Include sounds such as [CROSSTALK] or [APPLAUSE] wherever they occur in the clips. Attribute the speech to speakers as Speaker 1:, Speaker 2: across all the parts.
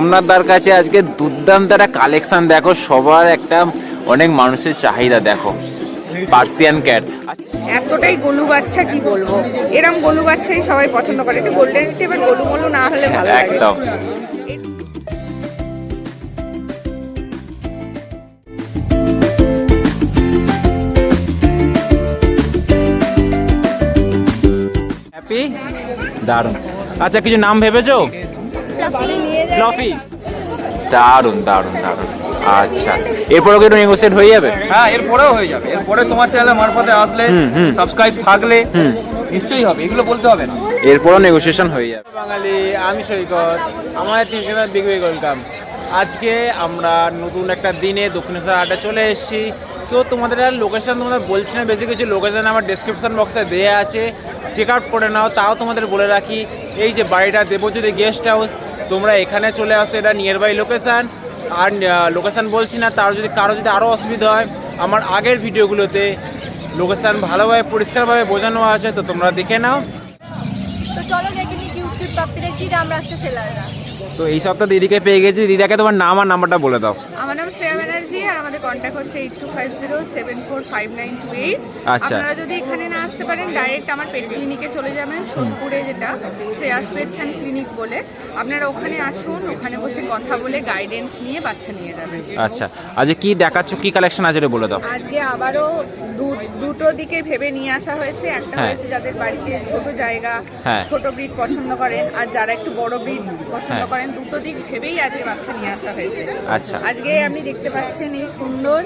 Speaker 1: সোমনাথদার কাছে আজকে দুর্দান্ত একটা কালেকশন দেখো সবার একটা অনেক মানুষের চাহিদা দেখো পার্সিয়ান ক্যাট
Speaker 2: এতটাই গলু বাচ্চা কি বলব? এরম গলু বাচ্চাই সবাই পছন্দ করে। একটু গোল্ডেন রিট্রিভার গলু মলু না হলে ভালো লাগে।
Speaker 1: একদম। হ্যাপি দারুণ আচ্ছা কিছু নাম ভেবেছো? ফ্লফি দারুণ দারুণ দারুণ আচ্ছা। এরপরও কি একটু নেগোসিয়েট হয়ে যাবে?
Speaker 3: হ্যাঁ এরপরেও হয়ে যাবে। এরপরে তোমার চ্যানেলের মারফতে আসলে। সাবস্ক্রাইব থাকলে নিশ্চয়ই হবে এগুলো বলতে হবে না।
Speaker 1: এরপরও নেগোসিয়েশন হয়ে যাবে।
Speaker 4: বাঙালি আমি সৈকত আমাদের ঠিকানা বিগ বিগ ওয়েলকাম আজকে আমরা নতুন একটা দিনে দক্ষিণেশ্বর আড্ডা চলে এসেছি। তো তোমাদের আর লোকেশন তোমাদের বলছি না বেশি কিছু লোকেশন আমার ডেসক্রিপশন বক্সে দেওয়া আছে। চেক আউট করে নাও তাও তোমাদের বলে রাখি। এই যে বাড়িটা দেবজ্যোতি গেস্ট হাউস তোমরা এখানে চলে আসো এটা নিয়ার বাই লোকেশান আর লোকেশান বলছি না তার যদি কারও যদি আরও অসুবিধা হয় আমার আগের ভিডিওগুলোতে লোকেশান ভালোভাবে পরিষ্কারভাবে বোঝানো আছে তো তোমরা দেখে নাও।
Speaker 5: তো চলো দেখে নিই কিউট পাপ্পিদের কি সেলাররা
Speaker 1: তো এই সপ্তাহ দিদিকে পেয়ে গেছি। দিদাকে তোমার নাম আর নাম্বারটা বলে দাও।
Speaker 2: নাম শ্রেয়া ব্যানার্জি আর আমাদের কন্ট্যাক্ট হচ্ছে eight two five zero seven four five nine two eight. আপনারা যদি এখানে না আসতে পারেন ডাইরেক্ট আমার পেট ক্লিনিকে চলে যাবেন সোদপুরে যেটা শ্রেয়াস পেটস অ্যান্ড ক্লিনিক বলে। আপনারা ওখানে আসুন ওখানে বসে কথা বলে গাইডেন্স নিয়ে বাচ্চা নিয়ে যাবেন।
Speaker 1: আচ্ছা। আজকে কি দেখাচ্ছ? কি কালেকশন আছে বলে দাও।
Speaker 2: আজকে আবারও দুটো দিকে ভেবে নিয়ে আসা হয়েছে। একটা
Speaker 1: হ্যাঁ।
Speaker 2: হয়েছে যাদের বাড়িতে ছোট জায়গা
Speaker 1: হ্যাঁ।
Speaker 2: ছোট ব্রিড পছন্দ করেন আর যারা একটু বড় ব্রিড পছন্দ
Speaker 1: হ্যাঁ।
Speaker 2: করেন দুটো দিক ভেবেই আজকে বাচ্চা নিয়ে আসা হয়েছে।
Speaker 1: আচ্ছা।
Speaker 2: আজকে আপনি দেখতে পাচ্ছেন এই সুন্দর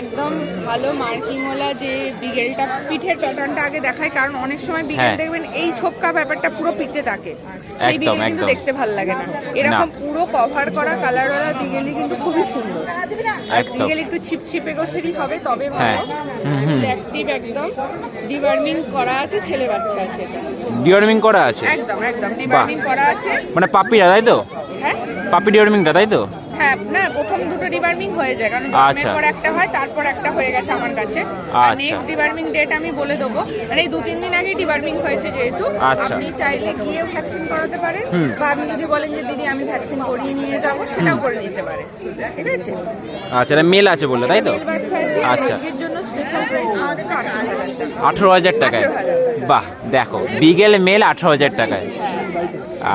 Speaker 2: একদম ভালো মার্কিংওয়ালা যে বিগেলটা পিঠের প্যাটার্নটা আগে দেখায় কারণ অনেক সময় বিগেল
Speaker 1: হ্যাঁ।
Speaker 2: দেখবেন এই ছোপকা ব্যাপারটা পুরো পিঠে থাকে সেই বিগেল কিন্তু দেখতে ভালো লাগে না। এরকম পুরো কভার করা কালারওয়ালা বিগেলই কিন্তু খুবই সুন্দর। আর। বিগেল একটু ছিপছিপে গোছেরই হবে তবে। ভালো। অ্যাক্টিভ একদম। ডিওয়ার্মিং করা আছে ছেলে বাচ্চা আছে এটা।
Speaker 1: ডিওর্মিং করা আছে?
Speaker 2: একদম একদম। ডিওয়ার্মিং করা আছে।
Speaker 1: মানে পাপিটা তাই তো?
Speaker 2: হ্যাঁ?
Speaker 1: পাপি ডিওর্মিংটা তাই তো?
Speaker 2: হ্যাঁ না প্রথম দুটো ডিবার্মিং হয়ে যায় কারণ
Speaker 1: আচ্ছা।
Speaker 2: জন্মের পর একটা হয় তারপর একটা হয়ে গেছে আমার কাছে। আর
Speaker 1: আচ্ছা।
Speaker 2: নেক্সট ডিবার্মিং ডেট আমি বলে দেবো। মানে এই দু তিন দিন আগে ডিবার্মিং হয়েছে যেহেতু
Speaker 1: আচ্ছা।
Speaker 2: আপনি চাইলে গিয়ে ভ্যাকসিন করাতে পারেন। বা আপনি যদি বলেন যে দিদি আমি ভ্যাকসিন করিয়ে নিয়ে যাব সেটাও করে নিতে পারে ঠিক আছে?
Speaker 1: আচ্ছা মেল আছে বললে তাই তো? আচ্ছা।
Speaker 2: জন্য স্পেশাল প্রাইস আমাদের আঠারো হাজার
Speaker 1: আঠেরো হাজার টাকায়। বাহ দেখো বিগেল মেল আঠেরো হাজার টাকায়।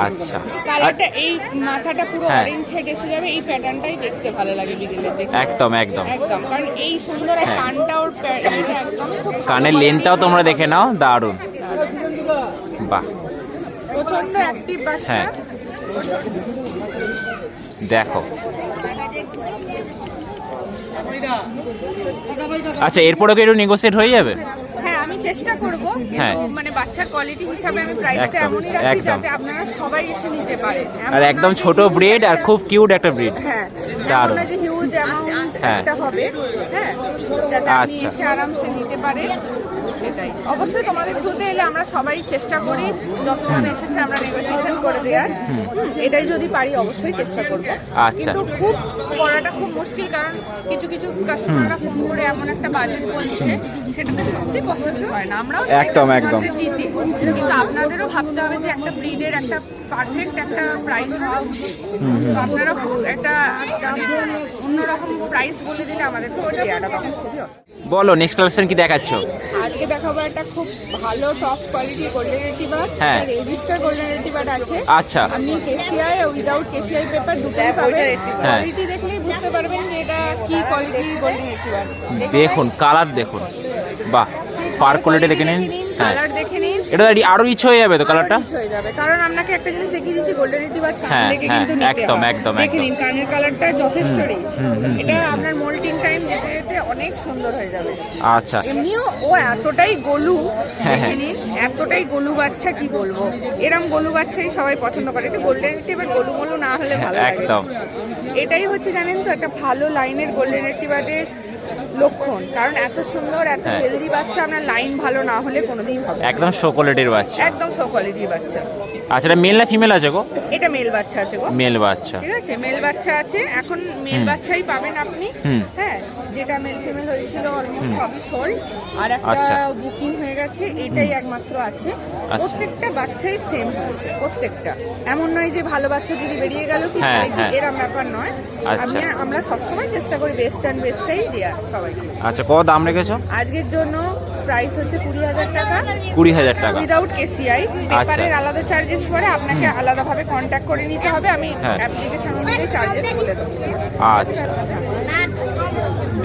Speaker 1: আচ্ছা।
Speaker 2: কালারটা এই মাথাটা পুরো
Speaker 1: হ্যাঁ।
Speaker 2: অরেঞ্জ এসে যাবে এই প্যাটার্নটাই দেখতে ভালো লাগে বিকেলের
Speaker 1: একদম একদম।
Speaker 2: একদম কারণ এই সুন্দর আর
Speaker 1: হ্যাঁ।
Speaker 2: কানটা ওর একদম
Speaker 1: কানের লেনটাও তোমরা দেখে নাও দারুণ। বাহ।
Speaker 2: প্রচণ্ড অ্যাক্টিভ বাচ্চা।
Speaker 1: হ্যাঁ। দেখো। আচ্ছা এরপরে কি একটু নেগোসিয়েট হয়ে যাবে?
Speaker 2: হ্যাঁ চেষ্টা করব
Speaker 1: হ্যাঁ।
Speaker 2: মানে বাচ্চার কোয়ালিটি হিসাবে আমি প্রাইসটা এমনই রাখি যাতে আপনারা সবাই এসে নিতে পারেন
Speaker 1: আর একদম ছোট ব্রেড আর খুব কিউট একটা ব্রিড
Speaker 2: হ্যাঁ
Speaker 1: দারুণ।
Speaker 2: যে হিউজ অ্যামাউন্ট। একটা হবে হ্যাঁ যাতে আপনি
Speaker 1: আচ্ছা।
Speaker 2: এসে আরামসে নিতে পারেন সেটাই। অবশ্যই তোমাদের থ্রুতে এলে আমরা সবাই চেষ্টা করি যতক্ষণ এসেছে আমরা নেগোসিয়েশন করে দেওয়ার। এটাই যদি পারি অবশ্যই চেষ্টা করব।
Speaker 1: আচ্ছা।
Speaker 2: কিন্তু খুব করাটা খুব মুশকিল কারণ কিছু কিছু কাস্টমাররা ফোন করে এমন একটা বাজেট বলছে সেটাতে সত্যি পসিবল হয় না। আমরাও
Speaker 1: একদম, একদম।
Speaker 2: দিতে। কিন্তু আপনাদেরও ভাবতে হবে যে একটা ব্রিডের একটা পারফেক্ট একটা প্রাইস হওয়া উচিত। তো আপনারা একটা অন্যরকম প্রাইস বলে দিলে আমাদের।
Speaker 1: বলো নেক্সট কালেকশন কি দেখাচ্ছ?
Speaker 2: আজকে দেখাবো একটা খুব ভালো টপ কোয়ালিটি গোল্ডেন রেটিভার
Speaker 1: হ্যাঁ।
Speaker 2: রেজিস্টার গোল্ডেন রেটিভার আছে।
Speaker 1: আচ্ছা।
Speaker 2: আপনি কেসিআই উইদাউট কেসিআই পেপার দুটোই পাবেন।
Speaker 1: হ্যাঁ।
Speaker 2: কোয়ালিটি দেখলেই বুঝতে পারবেন যে এটা কি কোয়ালিটি গোল্ডেন রেটিভার
Speaker 1: দেখুন কালার দেখুন। বাহ। ফার কোয়ালিটি দেখে নিন। হ্যাঁ।
Speaker 2: কালার দেখে নিন।
Speaker 1: এটা আরও ইচ্ছে হয়ে যাবে তো কালারটা
Speaker 2: হয়ে যাবে। কারণ আপনাকে একটা জিনিস দেখিয়ে দিচ্ছি গোল্ডেন কান
Speaker 1: হ্যাঁ,
Speaker 2: দেখে
Speaker 1: হ্যাঁ,
Speaker 2: কিন্তু নিতে
Speaker 1: একদম, একদম,
Speaker 2: দেখে নিন কানের কালারটা যথেষ্ট রিচ এটা আপনার মোল্টিং টাইম যেতে যেতে অনেক সুন্দর হয়ে যাবে।
Speaker 1: আচ্ছা।
Speaker 2: এমনিও ও এতটাই গলু
Speaker 1: হ্যাঁ,
Speaker 2: দেখে
Speaker 1: হ্যাঁ।
Speaker 2: নিন এতটাই গলু বাচ্চা কি বলব? এরম গলু বাচ্চাই সবাই পছন্দ করে। একটু গোল্ডেন রিটিভার গলু মলু না হলে ভালো লাগে।
Speaker 1: একদম।
Speaker 2: এটাই হচ্ছে জানেন তো একটা ভালো লাইনের গোল্ডেন রিটিভারের লক্ষণ কারণ এত সুন্দর এত
Speaker 1: হ্যাঁ।
Speaker 2: হেলদি বাচ্চা আপনার লাইন ভালো না হলে কোনোদিন হবে না।
Speaker 1: একদম শো কোয়ালিটির বাচ্চা
Speaker 2: একদম সো কোয়ালিটির বাচ্চা
Speaker 1: আচ্ছা এটা মেল না ফিমেল আছে গো
Speaker 2: এটা মেল বাচ্চা আছে গো
Speaker 1: মেল বাচ্চা
Speaker 2: ঠিক আছে মেল বাচ্চা আছে এখন মেল
Speaker 1: হুম।
Speaker 2: বাচ্চাই পাবেন আপনি
Speaker 1: হুম।
Speaker 2: হ্যাঁ যেটা মেল ফিমেল হয়েছিল অলমোস্ট সবই সোল্ড আর
Speaker 1: আচ্ছা।
Speaker 2: একটা বুকিং হয়ে গেছে এটাই একমাত্র আছে
Speaker 1: আচ্ছা।
Speaker 2: প্রত্যেকটা বাচ্চাই সেম হয়েছে প্রত্যেকটা এমন নয় যে ভালো বাচ্চা যদি বেরিয়ে গেল কি
Speaker 1: হ্যাঁ,
Speaker 2: হয়েছে,
Speaker 1: হ্যাঁ।
Speaker 2: এরম ব্যাপার নয়
Speaker 1: আচ্ছা।
Speaker 2: আমি আমরা সবসময় চেষ্টা করি বেস্ট অ্যান্ড বেস্টটাই দেওয়ার সবাইকে।
Speaker 1: আচ্ছা কত দাম রেখেছো?
Speaker 2: আজকের জন্য প্রাইস হচ্ছে কুড়ি হাজার টাকা।
Speaker 1: কুড়ি হাজার টাকা।
Speaker 2: উইদাউট কেসিআই পেপারের আলাদা চার্জেস পরে আপনাকে আলাদাভাবে কন্ট্যাক্ট করে নিতে হবে। আমি। অ্যাপ্লিকেশন অনুযায়ী চার্জেস বলে দেবো।
Speaker 1: আচ্ছা।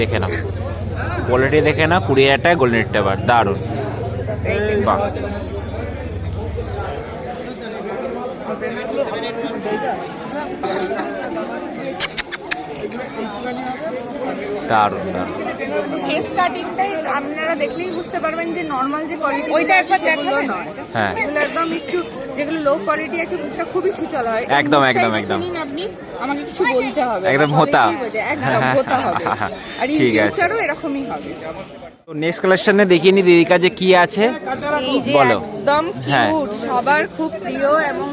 Speaker 1: দেখে নাও। কোয়ালিটি দেখে না কুড়ি হাজার টাকা গোল্ডেন রিট্রিভার দারুণ। বাহ। দারুণ দারুণ।
Speaker 2: ফেস কাটিংটাই আপনারা দেখলেই বুঝতে পারবেন যে নর্মাল যে কোয়ালিটি ওইটা একবার দেখাল নয়।
Speaker 1: হ্যাঁ।
Speaker 2: এগুলো একদম একটু যেগুলো লো কোয়ালিটি আছে মুখটা খুবই সুচল হয়।
Speaker 1: একদম, একদম, একদম।
Speaker 2: আপনি আমাকে কিছু বলতে হবে।
Speaker 1: একদম হোতা।
Speaker 2: একদম হোতা হবে। [LAUGHS] আর ফিউচারও এরকমই হবে।
Speaker 1: তো নেক্সট কালেকশনে দেখিয়ে নি দিদির কাছে কি আছে
Speaker 2: এই যে
Speaker 1: বলো।
Speaker 2: একদম
Speaker 1: হ্যাঁ।
Speaker 2: কিউট সবার খুব প্রিয় এবং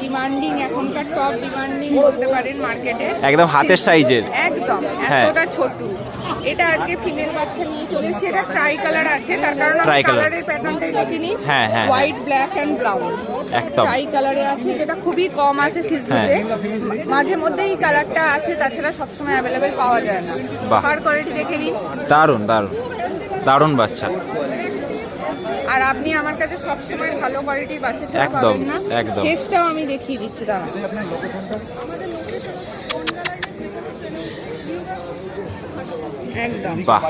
Speaker 2: ডিমান্ডিং এখনকার টপ ডিমান্ডিং বলতে পারেন মার্কেটে
Speaker 1: একদম হাতের সাইজের
Speaker 2: একদম
Speaker 1: হ্যাঁ।
Speaker 2: এতটা ছোট এটা আজকে ফিমেল বাচ্চা নিয়ে চলেছে এটা ট্রাই কালার আছে তার কারণ
Speaker 1: colour।
Speaker 2: কালারের প্যাটার্নটাই দেখিনি
Speaker 1: হ্যাঁ, হ্যাঁ,
Speaker 2: হোয়াইট ব্ল্যাক এন্ড ব্রাউন
Speaker 1: একদম।
Speaker 2: ট্রাই কালারে আছে যেটা খুবই কম আসে সিজনিতে
Speaker 1: হ্যাঁ।
Speaker 2: মাঝে মধ্যে এই কালারটা আসে তাছাড়া সবসময় অ্যাভেলেবেল পাওয়া যায় না
Speaker 1: বাহ।
Speaker 2: কোয়ালিটি দেখে নিন
Speaker 1: দারুণ দারুণ দারুণ বাচ্চা।
Speaker 2: আর আপনি আমার কাছে সবসময় ভালো কোয়ালিটির বাচ্চা ছাড়া
Speaker 1: একদম,
Speaker 2: পাবেন না।
Speaker 1: একদম।
Speaker 2: ফেসটাও আমি দেখিয়ে দিচ্ছি একদম।
Speaker 1: বাহ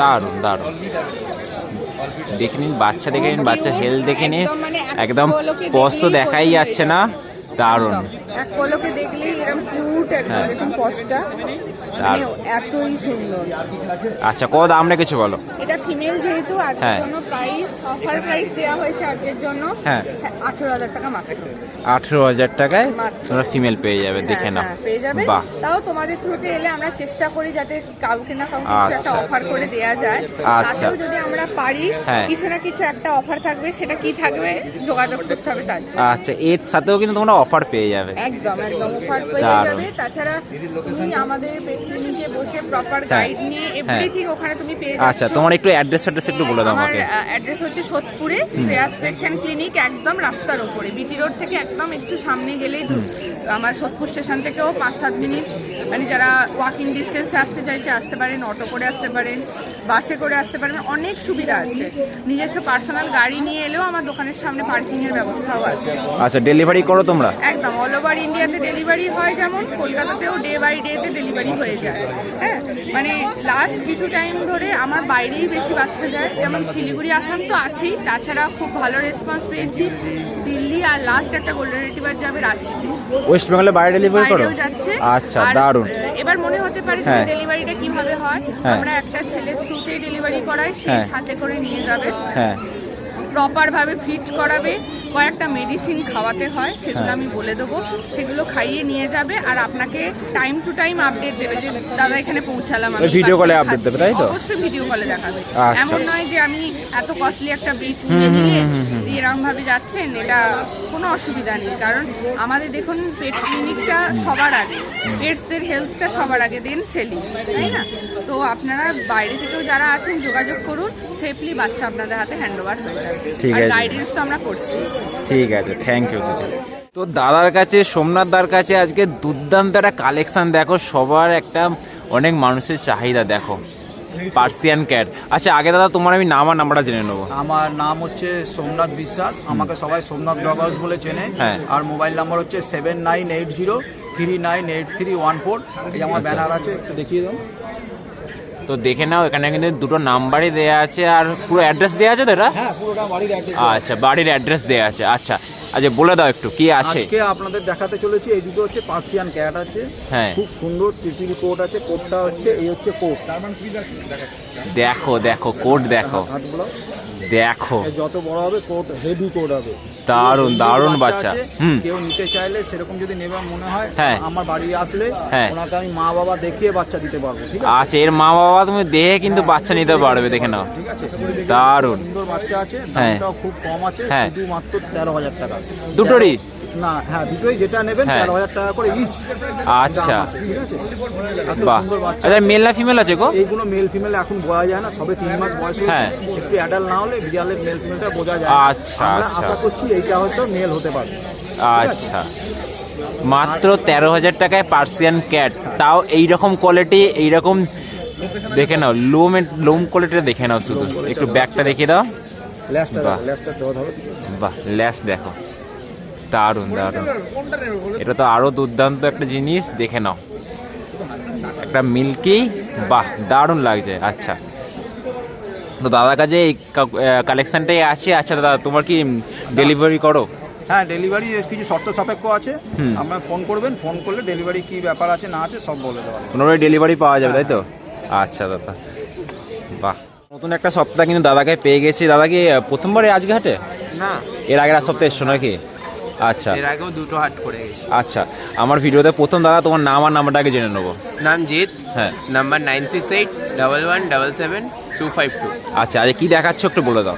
Speaker 1: দারুণ দারুণ। দেখে নিন বাচ্চা দেখে নিন বাচ্চা হেলথ দেখে নিন
Speaker 2: একদম মানে
Speaker 1: স্পষ্ট
Speaker 2: দেখলেই
Speaker 1: দেখাই যাচ্ছে না। দারুণ।
Speaker 2: এক পলকে দেখলেই এরকম কিউট একদম
Speaker 1: হ্যাঁ।
Speaker 2: দেখুন পসটা মানে এতই সুন্দর
Speaker 1: আচ্ছা কত দাম রেখেছো বলো
Speaker 2: এটা ফিমেল যেহেতু আজকের
Speaker 1: হ্যাঁ।
Speaker 2: জন্য প্রাইস অফার প্রাইস দেওয়া হয়েছে আজকের জন্য
Speaker 1: হ্যাঁ।
Speaker 2: আঠেরো হাজার টাকা মাত্র
Speaker 1: আঠেরো হাজার টাকায় তোমরা ফিমেল পেয়ে যাবে দেখে
Speaker 2: হ্যাঁ,
Speaker 1: নাও
Speaker 2: পেয়ে
Speaker 1: বাহ
Speaker 2: তাও তোমাদের থ্রুতে এলে আমরা চেষ্টা করি যাতে কাউকে না কাউকে কিছু একটা
Speaker 1: আচ্ছা।
Speaker 2: অফার করে দেওয়া যায়
Speaker 1: আচ্ছা।
Speaker 2: তাতেও যদি আমরা পারি। কিছু না কিছু একটা অফার থাকবে সেটা কি থাকবে যোগাযোগ করতে হবে তার
Speaker 1: আচ্ছা এর সাথেও কিন্তু তোমরা অফার পেয়ে যাবে।
Speaker 2: একদম একদম অফার পেয়ে যাবে। তাছাড়া তুমি আমাদের ক্লিনিকে বসে প্রপার
Speaker 1: হ্যাঁ।
Speaker 2: গাইড নিয়ে এভরিথিং ওখানে তুমি পেয়ে
Speaker 1: আচ্ছা
Speaker 2: যাচ্ছ
Speaker 1: তোমার একটু অ্যাড্রেস অ্যাড্রেস একটু বলে দাও
Speaker 2: আমার
Speaker 1: আমাকে।
Speaker 2: অ্যাড্রেস হচ্ছে সোদপুরে শ্রেয়াস পেশেন্ট ক্লিনিক একদম রাস্তার উপরে বিটি রোড থেকে একদম একটু সামনে গেলেই ঢুক- আমার সোদপুর স্টেশন থেকেও পাঁচ সাত মিনিট। মানে যারা ওয়াকিং ডিস্টেন্সে আসতে চাইছে আসতে পারেন অটো করে আসতে পারেন বাসে করে আসতে পারেন অনেক সুবিধা আছে। নিজস্ব পার্সোনাল গাড়ি নিয়ে এলেও আমার দোকানের সামনে পার্কিংয়ের ব্যবস্থাও আছে।
Speaker 1: আচ্ছা ডেলিভারি করো তোমরা?
Speaker 2: একদম অল ওভার ইন্ডিয়াতে ডেলিভারি হয় যেমন কলকাতাতেও ডে বাই ডেতে ডেলিভারি হয়ে যায়। হ্যাঁ মানে লাস্ট কিছু টাইম ধরে আমার বাইরেই বেশি বাচ্চা যায়। যেমন শিলিগুড়ি আসাম তো আছেই তাছাড়া খুব ভালো রেসপন্স পেয়েছি। দিল্লি আর লাস্ট একটা গোল্ডেন রেটিভার যাবে রাঁচিতে।
Speaker 1: ওয়েস্ট বেঙ্গলে বাইরে ডেলিভারি করো
Speaker 2: যাচ্ছে
Speaker 1: আচ্ছা দারুণ
Speaker 2: এবার মনে হতে পারে
Speaker 1: হ্যাঁ।
Speaker 2: ডেলিভারিটা কীভাবে হয়
Speaker 1: হ্যাঁ।
Speaker 2: আমরা একটা ছেলে থ্রুতে ডেলিভারি করাই সে
Speaker 1: হ্যাঁ।
Speaker 2: সাথে করে নিয়ে যাবে
Speaker 1: হ্যাঁ
Speaker 2: প্রপার ভাবে ফিট করাবে কয়েকটা মেডিসিন খাওয়াতে হয় সেগুলো। আমি বলে দেবো সেগুলো খাইয়ে নিয়ে যাবে আর আপনাকে টাইম টু টাইম আপডেট দেবে যে দাদা এখানে পৌঁছালাম আমি
Speaker 1: এ
Speaker 2: বাচ্চা
Speaker 1: update দেবে, তাই তো?
Speaker 2: অবশ্যই ভিডিও কলে দেখাবে
Speaker 1: আচ্ছা।
Speaker 2: এমন নয় যে আমি এত কস্টলি একটা ব্রিজ কিনে নিলে এরকম ভাবে যাচ্ছেন এটা কোনো অসুবিধা নেই। কারণ আমাদের দেখুন পেট ক্লিনিকটা সবার আগে। পেটসদের হেলথটা সবার আগে দেন সেলিং তাই না? তো আপনারা বাইরে থেকেও যারা আছেন যোগাযোগ করুন সেফলি বাচ্চা আপনাদের হাতে হ্যান্ড ওভার হয়ে যাবে।
Speaker 1: ঠিক
Speaker 2: আর
Speaker 1: আছে।
Speaker 2: গাইডেন্স তো আমরা করছি।
Speaker 1: ঠিক আছে থ্যাংক ইউ দিদি তো দাদার কাছে সোমনাথ দার কাছে আজকে দুর্দান্ত একটা কালেকশান দেখো সবার একটা অনেক মানুষের চাহিদা দেখো। পার্সিয়ান ক্যাট আচ্ছা আগে দাদা তোমার আমি নাম আর নাম্বারটা জেনে নেব।
Speaker 6: আমার নাম হচ্ছে সোমনাথ বিশ্বাস। আমাকে সবাই সোমনাথ ডগ হাউস বলে চেনে।
Speaker 1: হ্যাঁ।
Speaker 6: আর মোবাইল নাম্বার হচ্ছে seven nine eight zero three nine eight three one four. এই আমার
Speaker 1: আচ্ছা।
Speaker 6: ব্যানার আছে একটু দেখিয়ে দাও।
Speaker 1: তো দেখে নাও এখানে কিন্তু দুটো নাম্বারই দেওয়া আছে আর পুরো অ্যাড্রেস দেওয়া আছে তো এটা?
Speaker 6: হ্যাঁ
Speaker 1: আচ্ছা বাড়ির অ্যাড্রেস দেওয়া আছে। আচ্ছা আচ্ছা বলে দাও একটু কি আছে?
Speaker 6: আজকে আপনাদের দেখাতে চলেছি এই দুটো হচ্ছে পার্সিয়ান ক্যাট আছে।
Speaker 1: হ্যাঁ।
Speaker 6: খুব সুন্দর ট্রিপিল কোট আছে কোটটা হচ্ছে এই হচ্ছে কোট।
Speaker 1: দেখো দেখো কোট দেখো। দেখো
Speaker 6: যত বড় হবে কোট হেভি কোট হবে
Speaker 1: দারুণ দারুণ বাচ্চা
Speaker 6: কেউ নিতে চাইলে সেরকম যদি নেবে মনে হয়
Speaker 1: হ্যাঁ।
Speaker 6: আমার বাড়ি আসলে
Speaker 1: হ্যাঁ।
Speaker 6: ওনাকে আমি মা বাবা দেখিয়ে বাচ্চা দিতে পারব ঠিক আছে
Speaker 1: আচ্ছা এর মা বাবা তুমি দেখে কিন্তু বাচ্চা নিতে পারবে দেখে নাও
Speaker 6: ঠিক আছে
Speaker 1: দারুণ
Speaker 6: সুন্দর বাচ্চা আছে
Speaker 1: হ্যাঁ।
Speaker 6: দামটাও খুব কম আছে
Speaker 1: হ্যাঁ।
Speaker 6: শুধু মাত্র তেরো হাজার টাকা
Speaker 1: দুটোরই?
Speaker 6: না হ্যাঁ দুটোই যেটা নেবেন
Speaker 1: হ্যাঁ।
Speaker 6: তেরো হাজার টাকা করে ইচ
Speaker 1: আচ্ছা।
Speaker 6: ঠিক আছে?
Speaker 1: বাহ। আচ্ছা মেল না ফিমেল আছে গো?
Speaker 6: এইগুলো মেল ফিমেল এখন বোঝা যায় না সবে তিন মাস বয়স
Speaker 1: হ্যাঁ।
Speaker 6: একটু অ্যাডাল্ট না হলে বিড়ালের মেল ফিমেলটা বোঝা যায় না।
Speaker 1: আচ্ছা,
Speaker 6: আমরা
Speaker 1: আচ্ছা।
Speaker 6: আশা করছি এইটা হয়তো মেল হতে পারে।
Speaker 1: আচ্ছা। মাত্র তেরো হাজার টাকায় পার্সিয়ান ক্যাট তাও এইরকম কোয়ালিটি এইরকম দেখে নাও লোম লোম কোয়ালিটিটা দেখে নাও শুধু। একটু ব্যাগটা দেখিয়ে দাও। বাহ। দেখো। দারুণ দারুণ। এটা তো আরও দুর্দান্ত একটা জিনিস দেখে নাও। একটা মিল্কি বাহ দারুণ লাগছে আচ্ছা। তো দাদার কাছে এই কালেকশনটাই আছে। আচ্ছা দাদা তোমার কি ডেলিভারি করো?
Speaker 6: হ্যাঁ ডেলিভারি কিছু শর্ত সাপেক্ষ আছে।
Speaker 1: হুম।
Speaker 6: আপনার ফোন করবেন ফোন করলে ডেলিভারি কি ব্যাপার আছে না আছে সব বলে দেওয়া হবে।
Speaker 1: কোনোভাবে ডেলিভারি পাওয়া যাবে তাই তো? আচ্ছা দাদা। বাহ। নতুন একটা সপ্তাহ কিন্তু দাদাকে পেয়ে গেছি। দাদা কি প্রথমবারে আজকে হাটে?
Speaker 4: না।
Speaker 1: এর আগের এক সপ্তাহে এসছো নাকি? আচ্ছা।
Speaker 4: এর আগেও দুটো হাট করে গেছি।
Speaker 1: আচ্ছা আমার ভিডিওতে প্রথম দাদা তোমার নাম আর নাম্বারটা আগে জেনে নেব।
Speaker 4: নাম জিৎ
Speaker 1: হ্যাঁ।
Speaker 4: Number nine six eight double one double seven two five two.
Speaker 1: আচ্ছা আজ কি দেখাচ্ছ একটু বলে দাও।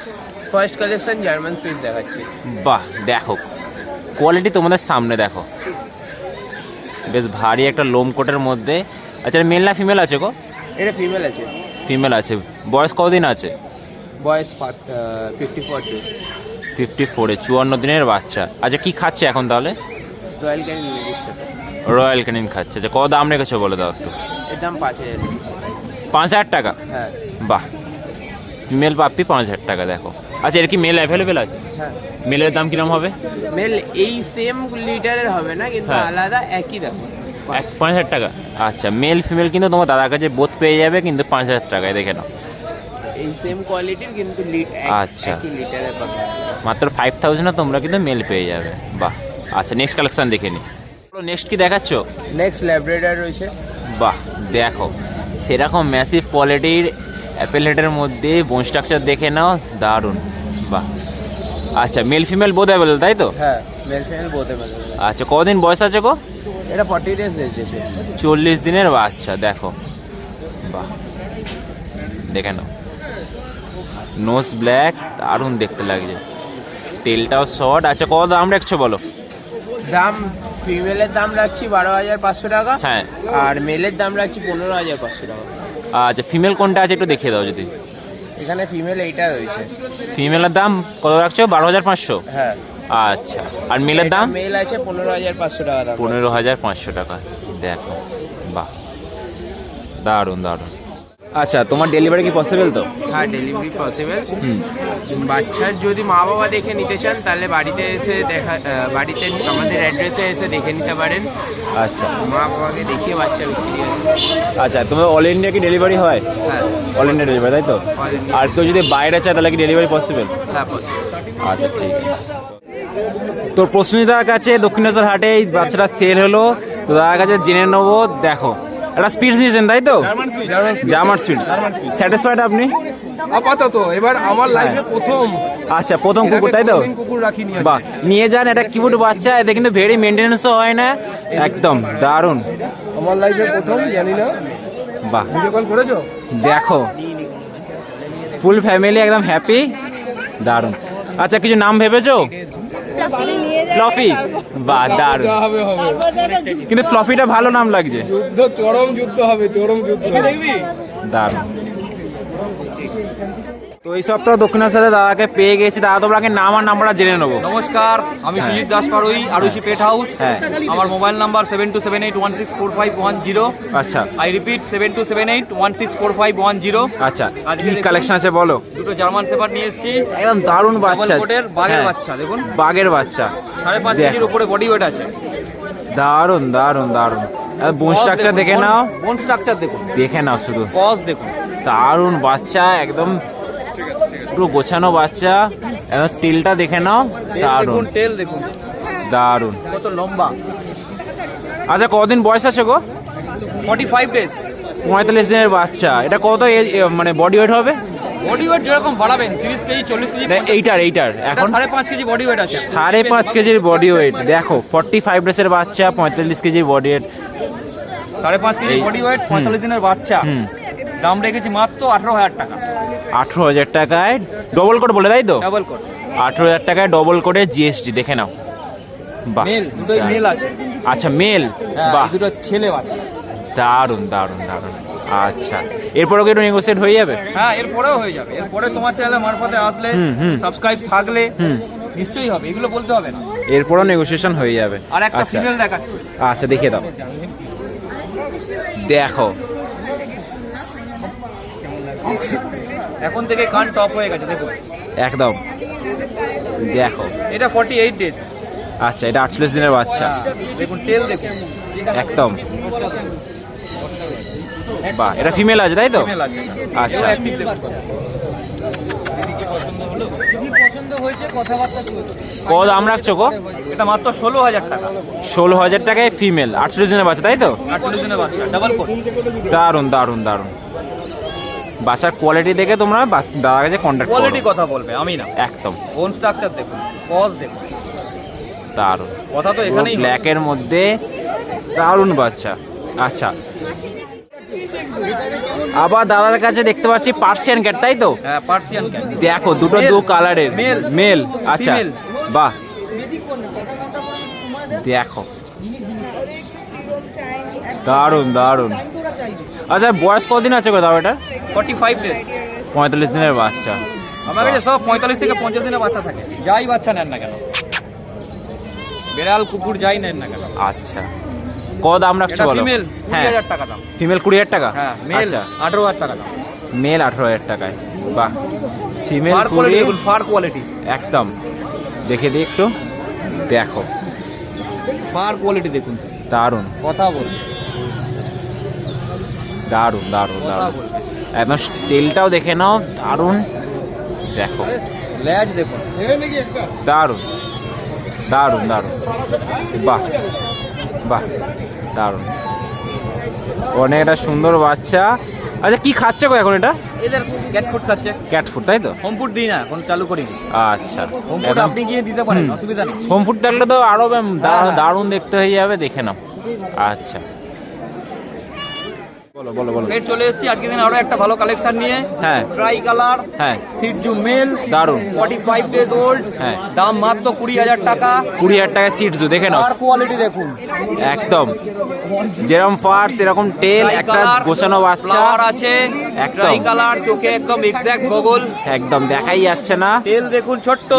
Speaker 4: ফার্স্ট কালেকশন জার্মান স্পিচ দেখাচ্ছি।
Speaker 1: বাহ দেখো। কোয়ালিটি তোমাদের সামনে দেখো। বেশ ভারী একটা লোম কোটের মধ্যে। আচ্ছা মেল না ফিমেল আছে গো?
Speaker 4: এটা ফিমেল আছে।
Speaker 1: ফিমেল আছে। বয়স কতদিন আছে?
Speaker 4: বয়স ফিফটি ফোর
Speaker 1: ফিফটি ফোরে চুয়ান্ন দিনের বাচ্চা। আচ্ছা কি খাচ্ছে এখন তাহলে?
Speaker 4: Royal canin register
Speaker 1: royal canin খাচ্ছে। আচ্ছা কত দাম রেখেছো বলে দাও একটু?
Speaker 4: এর দাম পাঁচ হাজার
Speaker 1: পাঁচ হাজার টাকা?
Speaker 4: হ্যাঁ।
Speaker 1: বাহ। ফিমেল পাপ্পি পাঁচ হাজার টাকা দেখো। আচ্ছা এর কি মেল অ্যাভেলেবেল আছে?
Speaker 4: হ্যাঁ।
Speaker 1: মেলের দাম কিরম হবে?
Speaker 4: মেল এই সেম লিটারের হবে না কিন্তু
Speaker 1: হ্যাঁ।
Speaker 4: আলাদা একই দাম।
Speaker 1: পাঁচ হাজার টাকা। আচ্ছা মেল ফিমেল কিন্তু তোমার দাদার কাছে বোধ পেয়ে যাবে কিন্তু পাঁচ হাজার টাকায় দেখে নাও।
Speaker 4: এই সেম কোয়ালিটির কিন্তু লিট
Speaker 1: আচ্ছা।
Speaker 4: পাবে
Speaker 1: মাত্র ফাইভ থাউজেন্ডে তোমরা কিন্তু মেল পেয়ে যাবে। বাহ। আচ্ছা নেক্সট কালেকশন দেখে নি। নেক্সট কি দেখাচ্ছ?
Speaker 4: নেক্সট ল্যাবরেটার রয়েছে।
Speaker 1: বাহ দেখো। সেরকম ম্যাসিভ কোয়ালিটির অ্যাপেল হেডের মধ্যে বোন স্ট্রাকচার দেখে নাও দারুণ। বাহ। আচ্ছা মেল ফিমেল বোধ অ্যাভেলেবল তাই তো?
Speaker 4: হ্যাঁ মেল ফিমেল
Speaker 1: আচ্ছা কদিন বয়স আছে গো?
Speaker 4: এটা ফর্টি ডেজ
Speaker 1: চল্লিশ দিনের বাচ্চা দেখো। বাহ। দেখে নাও। নোজ ব্ল্যাক দারুণ দেখতে লাগছে। তেলটাও শর্ট আচ্ছা কত দাম রাখছো বলো?
Speaker 4: দাম ফিমেলের দাম রাখছি বারো হাজার পাঁচশো টাকা।
Speaker 1: হ্যাঁ।
Speaker 4: আর মেলের দাম রাখছি পনেরো হাজার পাঁচশো টাকা।
Speaker 1: আচ্ছা ফিমেল কোনটা আছে একটু দেখিয়ে দাও যদি।
Speaker 4: এখানে ফিমেল এইটা রয়েছে।
Speaker 1: ফিমেলের দাম কত রাখছো? বারো হাজার পাঁচশো?
Speaker 4: হ্যাঁ।
Speaker 1: আচ্ছা আর মেলের দাম?
Speaker 4: মেল আছে পনেরো হাজার পাঁচশো টাকা
Speaker 1: পনেরো হাজার পাঁচশো টাকা দেখো বাহ। দারুণ দারুণ। আচ্ছা তোমার ডেলিভারি কি পসিবল তো?
Speaker 4: হ্যাঁ ডেলিভারি পসিবল
Speaker 1: হুম।
Speaker 4: বাচ্চার যদি মা বাবা দেখে নিতে চান তাহলে বাড়িতে এসে দেখা বাড়িতে আমাদের অ্যাড্রেসে এসে দেখে নিতে পারেন।
Speaker 1: আচ্ছা।
Speaker 4: মা বাবাকে দেখিয়ে বাচ্চা বিক্রি
Speaker 1: আচ্ছা তোমার অল ইন্ডিয়া কি ডেলিভারি হয়?
Speaker 4: হ্যাঁ।
Speaker 1: অল ইন্ডিয়া ডেলিভারি তাই তো? আর কেউ যদি বাইরে চায় তাহলে কি ডেলিভারি পসিবল
Speaker 4: হ্যাঁ পসিবল
Speaker 1: আচ্ছা ঠিক আছে। তোর প্রশ্নিতার কাছে দক্ষিণেশ্বর হাটে এই বাচ্চাটা সেল হলো। তো তার কাছে জেনে নেব দেখো। একটা স্পিড নিয়েছেন তাই তো? জার্মান স্পিড স্যাটিসফাইড আপনি?
Speaker 3: আপাতত এবার আমার লাইফে প্রথম।
Speaker 1: আচ্ছা প্রথম কুকুর তাই তো?
Speaker 3: কুকুর রাখিনি
Speaker 1: বাহ নিয়ে যান এটা কিউট বাচ্চা এতে কিন্তু ভেরি মেনটেন্যান্সও হয় না। একদম দারুণ।
Speaker 3: আমার লাইফে প্রথম জানি না।
Speaker 1: বাহ।
Speaker 3: ভিডিও কল করেছ?
Speaker 1: দেখো। ফুল ফ্যামিলি একদম হ্যাপি দারুণ। আচ্ছা কিছু নাম ভেবেছো? ফ্লফি? বা দারুণ। কিন্তু ফ্লফিটা ভালো নাম লাগছে।
Speaker 3: যুদ্ধ চরম যুদ্ধ হবে চরম যুদ্ধ। দেখবি?
Speaker 1: দারুণ। তো এই সপ্তাহ দক্ষিণেশ্বরে দাদাকে পেয়ে গেছি। দাদা তোমরা আগে নাম আর নাম্বারটা জেনে নেব।
Speaker 7: নমস্কার আমি
Speaker 1: হ্যাঁ।
Speaker 7: সুজিত দাস পারুই আরুষি পেট হাউস
Speaker 1: হ্যাঁ।
Speaker 7: আমার mobile number seven two seven eight one six four five one zero.
Speaker 1: আচ্ছা।
Speaker 7: I repeat seven two seven eight one six four five one zero.
Speaker 1: আচ্ছা
Speaker 7: আজকে
Speaker 1: কালেকশন আছে বলো?
Speaker 7: দুটো জার্মান সেপার নিয়ে এসেছি।
Speaker 1: একদম দারুণ বাচ্চা।
Speaker 7: বাঘের
Speaker 1: হ্যাঁ,
Speaker 7: বাচ্চা দেখুন।
Speaker 1: বাঘের বাচ্চা।
Speaker 7: সাড়ে পাঁচ কেজির উপরে বডি ওয়েট আছে।
Speaker 1: দারুণ দারুণ দারুণ। বোন স্ট্রাকচার দেখে নাও।
Speaker 7: বোন স্ট্রাকচার দেখুন।
Speaker 1: দেখে নাও শুধু।
Speaker 7: কস দেখুন।
Speaker 1: দারুণ বাচ্চা একদম পুরো গোছানো বাচ্চা। তিলটা দেখে নাও। দারুণ।
Speaker 7: তেল দেখুন।
Speaker 1: দারুণ।
Speaker 7: কত লম্বা।
Speaker 1: আচ্ছা কদিন বয়স আছে গো?
Speaker 7: ফর্টি ফাইভ ডেজ
Speaker 1: পঁয়তাল্লিশ দিনের বাচ্চা। এটা কত মানে বডি ওয়েট হবে?
Speaker 7: বডি ওয়েট যেরকম বাড়াবেন তিরিশ কেজি চল্লিশ কেজি
Speaker 1: এইটার এইটার।
Speaker 7: এখন
Speaker 1: এখন
Speaker 7: সাড়ে পাঁচ কেজি বডি ওয়েট আছে।
Speaker 1: সাড়ে পাঁচ কেজির বডি ওয়েট দেখো ফর্টি ফাইভ ডেসের বাচ্চা পঁয়তাল্লিশ কেজির বডি ওয়েট
Speaker 7: সাড়ে পাঁচ কেজি বডি ওয়েট পঁয়তাল্লিশ দিনের বাচ্চা। দাম রেখেছি মাত্র আঠারো হাজার টাকা।
Speaker 1: আঠেরো হাজার টাকায় ডবল কোড বলে তাই তো?
Speaker 7: ডাবল
Speaker 1: আঠেরো হাজার টাকায় ডবল কোডে জিএসটি দেখে নাও। বাহ
Speaker 7: মেল দুটোই মেল আছে।
Speaker 1: আচ্ছা মেল
Speaker 7: হ্যাঁ,
Speaker 1: বাহ।
Speaker 7: দুটো ছেলে
Speaker 1: দারুণ দারুণ দারুণ আচ্ছা এরপরও কি নেগোসিয়েট হয়ে যাবে?
Speaker 7: হ্যাঁ এরপরেও হয়ে যাবে। এরপরে তোমার চ্যানেলে মারফতে আসলে। সাবস্ক্রাইব থাকলে। নিশ্চয়ই হবে এগুলো বলতে হবে না।
Speaker 1: এরপরও নেগোসিয়েশন হয়ে যাবে।
Speaker 7: আর একটা
Speaker 1: আচ্ছা।
Speaker 7: ফিমেল দেখাচ্ছি।
Speaker 1: আচ্ছা দেখিয়ে দাও। দেখো।
Speaker 7: এখন থেকে কান টপ হয়ে গেছে দেখুন।
Speaker 1: একদম। দেখো।
Speaker 7: এটা ফর্টি এইট ডেজ
Speaker 1: আচ্ছা এটা আটচল্লিশ দিনের বাচ্চা।
Speaker 7: দেখুন টেল দেখুন।
Speaker 1: একদম। বাহ এটা ফিমেল আছে তাই তো? আচ্ছা। কত দাম রাখছো গো?
Speaker 7: এটা মাত্র ষোলো হাজার টাকা।
Speaker 1: ষোলো হাজার টাকায় ফিমেল আটচল্লিশ দিনের বাচ্চা তাই তো?
Speaker 7: আটচল্লিশ দিনের বাচ্চা ডাবল
Speaker 1: দারুণ দারুণ দারুণ বাচ্চার কোয়ালিটি দেখে তোমরা দাদার কাছে কন্ট্যাক্ট
Speaker 7: কোয়ালিটি কথা বলবে আমি না।
Speaker 1: একদম।
Speaker 7: কোন স্ট্রাকচার দেখুন পজ দেখুন।
Speaker 1: দারুণ
Speaker 7: কথা তো এখানেই।
Speaker 1: ব্ল্যাকের মধ্যে দারুণ বাচ্চা। আচ্ছা। আবার দাদার কাছে দেখতে পাচ্ছি পার্সিয়ান ক্যাট তাই তো?
Speaker 7: হ্যাঁ পার্সিয়ান ক্যাট
Speaker 1: দেখো দুটো দু কালারের
Speaker 7: male,
Speaker 1: মেল আচ্ছা। বাহ। দেখো। দারুণ দারুণ আচ্ছা বয়স কদিন আছে গো দাও এটা?
Speaker 7: ফর্টি ফাইভ ডেজ
Speaker 1: পঁয়তাল্লিশ দিনের বাচ্চা।
Speaker 7: আমার কাছে সব পঁয়তাল্লিশ থেকে পঞ্চাশ দিনের বাচ্চা থাকে। যাই বাচ্চা নেন না কেন। বেড়াল কুকুর যাই নেন না কেন।
Speaker 1: আচ্ছা। কত দাম রাখছো বলো?
Speaker 7: ফিমেল কুড়ি
Speaker 1: হ্যাঁ।
Speaker 7: হাজার টাকা দাম।
Speaker 1: ফিমেল কুড়ি হাজার টাকা?
Speaker 7: হ্যাঁ মেল
Speaker 1: আচ্ছা।
Speaker 7: আঠারো হাজার টাকা দাম।
Speaker 1: মেল আঠারো হাজার টাকায়। বাহ। ফিমেল কুড়ি
Speaker 7: ফার কোয়ালিটি
Speaker 1: একদম। দেখে দিই একটু। দেখো।
Speaker 7: ফার কোয়ালিটি দেখুন।
Speaker 1: দারুণ
Speaker 7: কথা বলুন।
Speaker 1: দারুণ দারুণ
Speaker 7: কথা দারুণ
Speaker 1: একদম তেলটাও দেখে নাও দারুণ দেখো।
Speaker 7: ল্যাজ দেখুন।
Speaker 1: দারুণ দারুণ দারুণ বাহ বাহ দারুণ অনেক একটা সুন্দর বাচ্চা। আচ্ছা কি খাচ্ছে গো এখন এটা?
Speaker 7: এদের ক্যাট ফুড খাচ্ছে।
Speaker 1: ক্যাট ফুড তাই তো?
Speaker 7: হোম ফুড দিই না এখন চালু করিনি
Speaker 1: আচ্ছা।
Speaker 7: হোম ফুড আপনি গিয়ে দিতে পারেন অসুবিধা নেই।
Speaker 1: হোম ফুড থাকলে তো আরও
Speaker 7: হ্যাঁ, হ্যাঁ।
Speaker 1: দারুণ দেখতে হয়ে যাবে দেখে নাও। আচ্ছা।
Speaker 7: ফের চলে এসেছি। আজকে দিন আরও একটা ভালো কালেকশন নিয়ে।
Speaker 1: হ্যাঁ।
Speaker 7: ট্রাই কালার
Speaker 1: হ্যাঁ।
Speaker 7: সিটজু মেল
Speaker 1: দারুণ।
Speaker 7: ফর্টি ডেজ ওল্ড
Speaker 1: হ্যাঁ।
Speaker 7: দাম মাত্র কুড়ি টাকা।
Speaker 1: কুড়ি টাকা সিটজু দেখে নাও।
Speaker 7: আর কোয়ালিটি দেখুন।
Speaker 1: একদম। যেরকম টেল একটা গোছানো বাচ্চা।
Speaker 7: flower আছে।
Speaker 1: একদম।
Speaker 7: ট্রাই কালার চোখে একদম এক্স্যাক্ট বগল
Speaker 1: একদম দেখাই যাচ্ছে না।
Speaker 7: দেখুন ছোট্ট।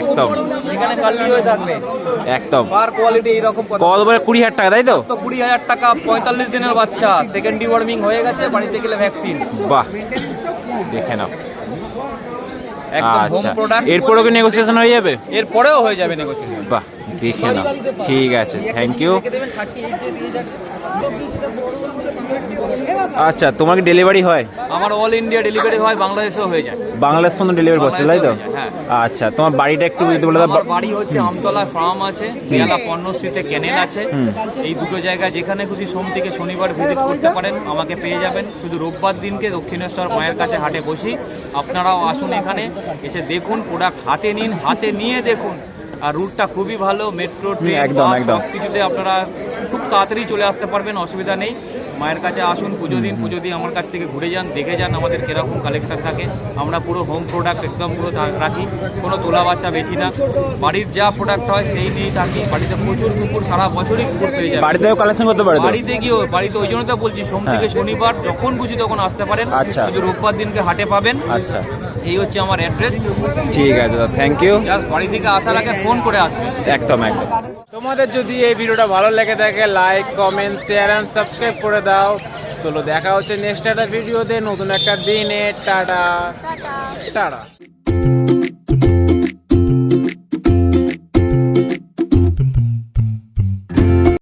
Speaker 1: একদম।
Speaker 7: এখানে কালি হয়ে থাকবে।
Speaker 1: একদম।
Speaker 7: পার কোয়ালিটি
Speaker 1: বলে টাকা তাই তো?
Speaker 7: তো কুড়ি হাজার টাকা পঁয়তাল্লিশ দিনের বাচ্চা সেকেন্ড ডিওয়ার্মিং হয়ে গেছে বাড়িতে গেলে ভ্যাকসিন
Speaker 1: বাহ দেখে নাও। আচ্ছা এরপরেও কি নেগোসিয়েশন হয়ে যাবে?
Speaker 7: এরপরেও হয়ে যাবে নেগোসিয়েশন
Speaker 1: বাহ দেখে নাও। ঠিক আছে থ্যাংক ইউ আচ্ছা তোমার কি ডেলিভারি হয়?
Speaker 7: আমার অল ইন্ডিয়া ডেলিভারি হয় বাংলাদেশেও হয়ে যায়।
Speaker 1: বাংলাদেশ পর্যন্ত ডেলিভারি পসিবল তাই তো?
Speaker 7: হয়ে
Speaker 1: আচ্ছা তোমার বাড়িটা একটু যদি বলে দাও
Speaker 7: আমার বাড়ি হচ্ছে আমতলা ফার্ম আছে বেলা পণ্যশ্রীতে ক্যানেল আছে। এই দুটো জায়গায় যেখানে খুশি সোম থেকে শনিবার ভিজিট করতে পারেন আমাকে পেয়ে যাবেন। শুধু রোববার দিনকে দক্ষিণেশ্বর মায়ের কাছে হাটে বসি। আপনারাও আসুন এখানে এসে দেখুন প্রোডাক্ট হাতে নিন হাতে নিয়ে দেখুন। আর রুটটা খুবই ভালো মেট্রো ট্রেন
Speaker 1: একদম, একদম।
Speaker 7: কিছুতে আপনারা খুব তাড়াতাড়ি চলে আসতে পারবেন অসুবিধা নেই। মায়ের কাছে আসুন পুজো দিন পুজো দিয়ে আমার কাছ থেকে ঘুরে যান দেখে যান আমাদের কীরকম কালেকশন থাকে। আমরা পুরো হোম প্রোডাক্ট একদম পুরো রাখি কোনো তোলা বাচ্চা বেশি না। বাড়ির যা প্রোডাক্ট হয় সেই নিয়েই থাকি। বাড়িতে প্রচুর কুকুর সারা বছরই কুকুর পেয়ে যাবে।
Speaker 1: বাড়িতেও কালেকশন করতে পারে
Speaker 7: বাড়িতে গিয়েও বাড়িতে ওই জন্য তো বলছি সোম থেকে শনিবার যখন খুশি তখন আসতে পারেন।
Speaker 1: আচ্ছা।
Speaker 7: শুধু রোববার দিনকে হাটে পাবেন।
Speaker 1: আচ্ছা।
Speaker 7: এই হচ্ছে আমার অ্যাড্রেস
Speaker 1: ঠিক আছে দাদা থ্যাংক ইউ
Speaker 7: বাড়ি থেকে আসার আগে ফোন করে আসবেন।
Speaker 1: একদম একদম।
Speaker 4: তোমাদের যদি এই ভিডিওটা ভালো লেগে থাকে like comment share and subscribe করে দাও। তো দেখা হচ্ছে নেক্সট একটা ভিডিওতে নতুন একটা দিনে।
Speaker 5: টাটা।
Speaker 4: টাটা।